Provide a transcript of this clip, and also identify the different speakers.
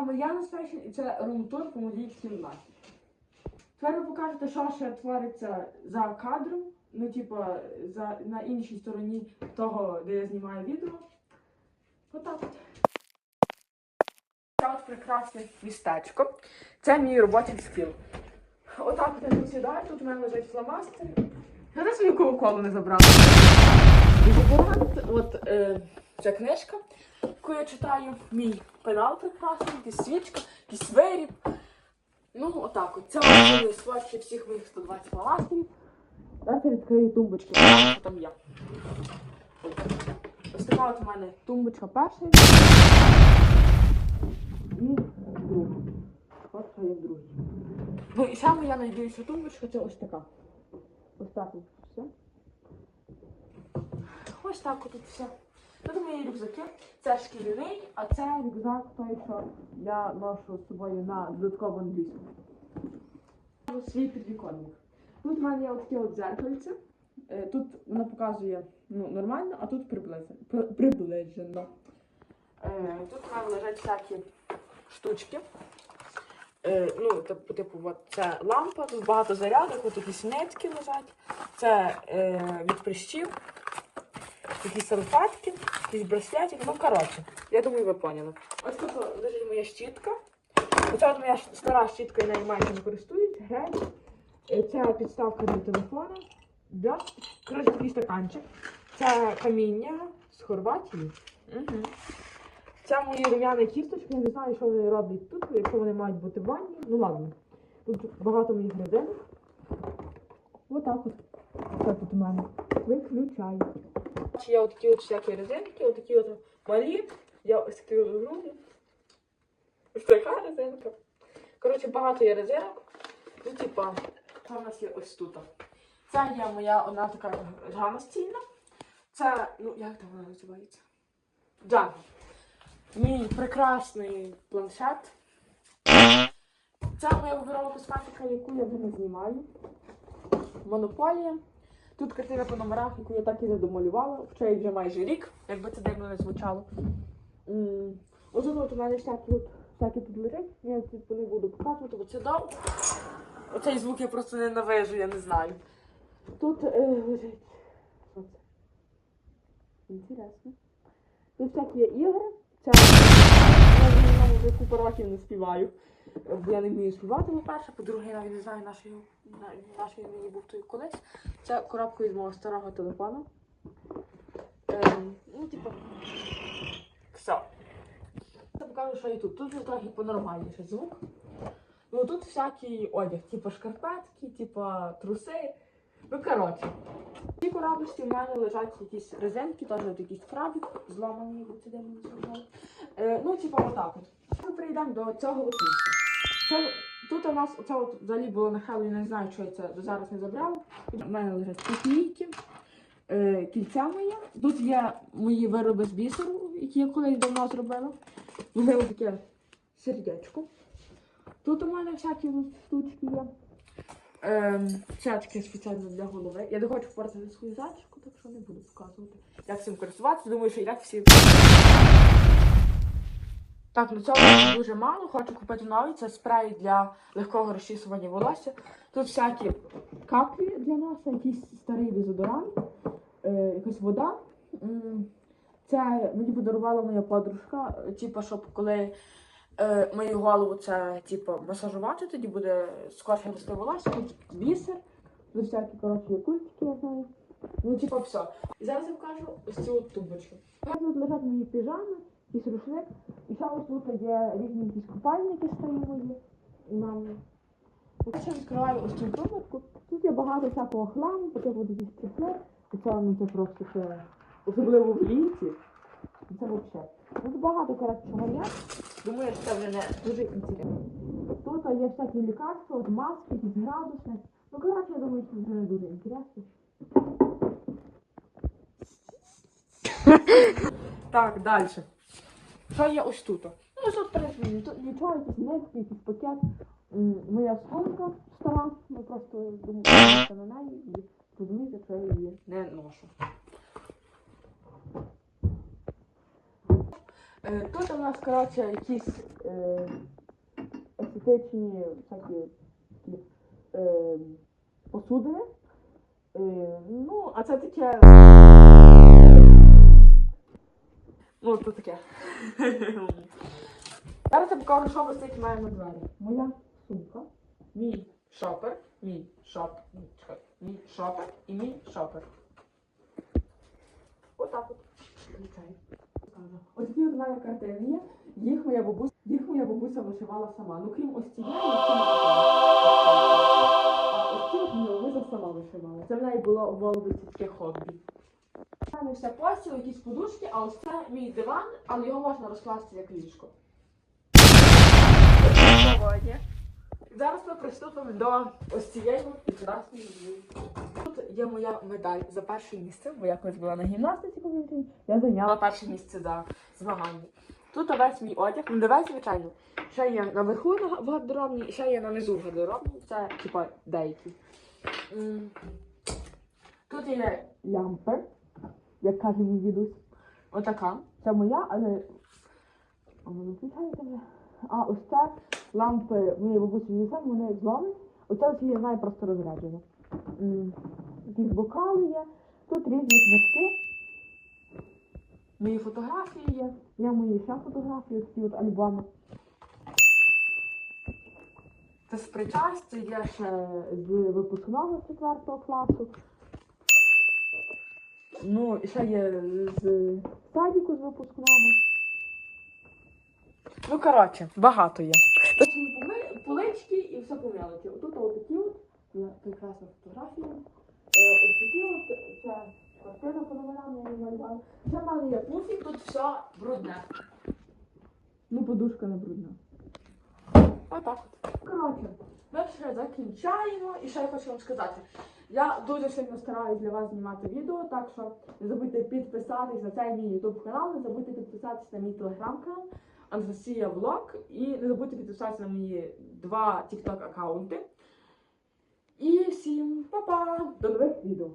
Speaker 1: Мар'яна Спешн і це румтур по моїй кімнаті. Тепер ви покажете, що ще твориться за кадром, ну, типа, за, на іншій стороні того, де я знімаю відео. Отак от. Це от прекрасне містечко. Це мій робочий стіл. Отак от я тут сідаю, тут у мене лежать фломастери. Я десь свою кока-колу не забрала. Дезодорант, от е, ця книжка, яку я читаю, мій пенал прекрасний, якась свічка, якийсь виріб. Ну, отак от. Це були сводки всіх моїх 120 фломастерів. Зараз я відкрию тумбочки, що там є. Ось така от у мене тумбочка перша. І друга. От є в. Ну і саме я найбільша тумбочка це ось така. Ось так от все. Ось так от тут все. Тут мої рюкзаки. Це шкіряний, а це рюкзак той, що я ношу з собою на додаткову англійську. Свій підвіконник. Тут в мене є таке от дзеркальце. Тут воно показує ну, нормально, а тут. Приближено. Е, Тут в мене лежать всякі штучки. Е, ну, типу, це лампа, тут багато зарядок, от якісь нитки лежать. Це е, від прищів, якісь салфетки, якісь браслетики. Ну, коротше, я думаю, ви поняли. Ось тут лежить моя щітка. Оця от моя стара щітка, я майже не користуюсь, геть. Е, Це підставка для телефона. Да? Коротше, такий стаканчик. Це каміння з Хорватії. Угу. Це мої рум'яні кісточки, я не знаю, що вони роблять тут, якщо вони мають бути в ванні. Ну ладно. Тут багато моїх резинок. Отак от. Це тут у мене. Виключаю. Є отакі от всякі резинки, отакі от малі. Я ось такі груди. Ось така резинка. Коротше, багато є резинок. Ну, типа, що в нас є ось тут. Це є моя одна така гра настільна. Це, ну, як там вона називається? Джанго. Мій прекрасний планшет. Це моя виборова косметика, яку я не знімаю. Монополія. Тут картина по номерах, яку я так і не домалювала. Їй вже майже рік, якби це дивно не звучало. М, Ось тут у мене всякі, от, всякі тут лежить. Я типу не буду показувати, бо це довго. Оцей звук я просто ненавижу, я не знаю. Тут е, лежить. Що? Інтересно. Тут всякі ігри. Це я вже купу років не співаю. Я не вмію співати, по-перше, по-друге, я навіть не знаю, на- він мені був той колись. Це коробка від мого старого телефону. Ем, ну, типу. Все. Я покажу, що і тут. Тут вже трохи понормальніше звук. Ну тут всякий одяг, типу шкарпетки, типу труси. Ну, коротше. В цій коробочці в мене лежать якісь резинки, теж от якийсь крабик, зламаний, де мені зробили. Е, ну, типу, отак от. Ми прийдемо до цього от. Це, тут у нас оце от взагалі було на Хеллоуін, не знаю, що я це зараз не забрала. У мене лежать копійки, е, кільця моє. Тут є мої вироби з бісеру, які я колись давно зробила. Ось таке сердечко. Тут у мене всякі штучки є. Це таке спеціально для голови. Я не хочу портити свою зачіску, так що не буду показувати. Як цим користуватися, думаю, що і так всі. Так, ну цього дуже мало. Хочу купити новий. Це спрей для легкого розчісування волосся. Тут всякі каплі для носа, якийсь старий дезодорант, е, якась вода. Це мені подарувала моя подружка, типу, щоб коли е, мою голову це типу, масажувати, тоді буде скорше рости волосся, тут бісер, тут всякі коротше культики, я знаю. Ну, типу, все. І зараз я покажу ось цю от тумбочку. Тут лежать мої піжами, якийсь рушник. І ще ось тут є різні якісь купальники старі. І мамі. От я відкриваю ось цю тумбочку. Тут є багато всякого хламу, таке буде якісь чехли. І ну, це просто це, особливо в літі. Це взагалі. Тут багато коротше чого є. Думаю, що це вже не дуже інтересно. Тут є всякі лікарства, от маски, якісь градусник. Ну, коротше, я думаю, що це не дуже інтересно. Так, далі. Що є ось тут? Ну, тут, в принципі, ні- нічого, якісь нитки, якийсь пакет. М, Моя сумка стара, ми просто думаємо на неї і розумієте, що я її не ношу. Е, Тут у нас, коротше, якісь е, естетичні всякі такі, е, посудини. Е, ну, а це таке. Ну, то таке. Зараз я покажу, що ми стоїть має на двері. Моя сумка, мій шопер, мій шоп, мій, чекай, мій шопер і мій шопер. Отак от. Ось такі от в мене картини є. Їх моя бабуся, їх моя бабуся вишивала сама. Ну крім ось цієї. А ось ці от бабуся сама вишивала. Це в неї було в молодості таке хобі. Мене постіль, якісь подушки, а ось це мій диван, але його можна розкласти як ліжко. Зараз ми приступимо до ось цієї прекрасної вії. Тут є моя медаль за перше місце, бо я колись була на гімнастиці. Я зайняла перше місце за змагання. Тут весь мій одяг, ну весь, звичайно. Ще є наверху на в гардеробній, ще є на низу в гардеробній. Це типа деякі. Тут є лямпи, як каже мій дідусь. Отака. Це моя, але. А вже. А ось це лампи моєї бабусі дідуся, вони зломлені. Оце ось я знаю просто Якісь бокали є. Тут різні книжки. Мої фотографії є. Я мої ще фотографії, такі от альбоми. Це з причастя, є ще з випускного 4 класу. Ну, і ще є з садіку з випускного. Ну, коротше, багато є. Полички і все по мелочі. Тут отакі от, є прекрасна фотографія. Е, ось от, це квартира по номерам я. Це в мене є пуфік, тут все брудне. Ну, подушка не брудна. Отак от. Коротше, ми вже закінчаємо. І ще я хочу вам сказати. Я дуже сильно стараюсь для вас знімати відео, так що не забудьте підписатись на цей мій YouTube канал, не забудьте підписатись на мій телеграм-канал Анастасія Влог. І не забудьте підписатися на мої два TikTok аккаунти. І всім па-па! До нових відео.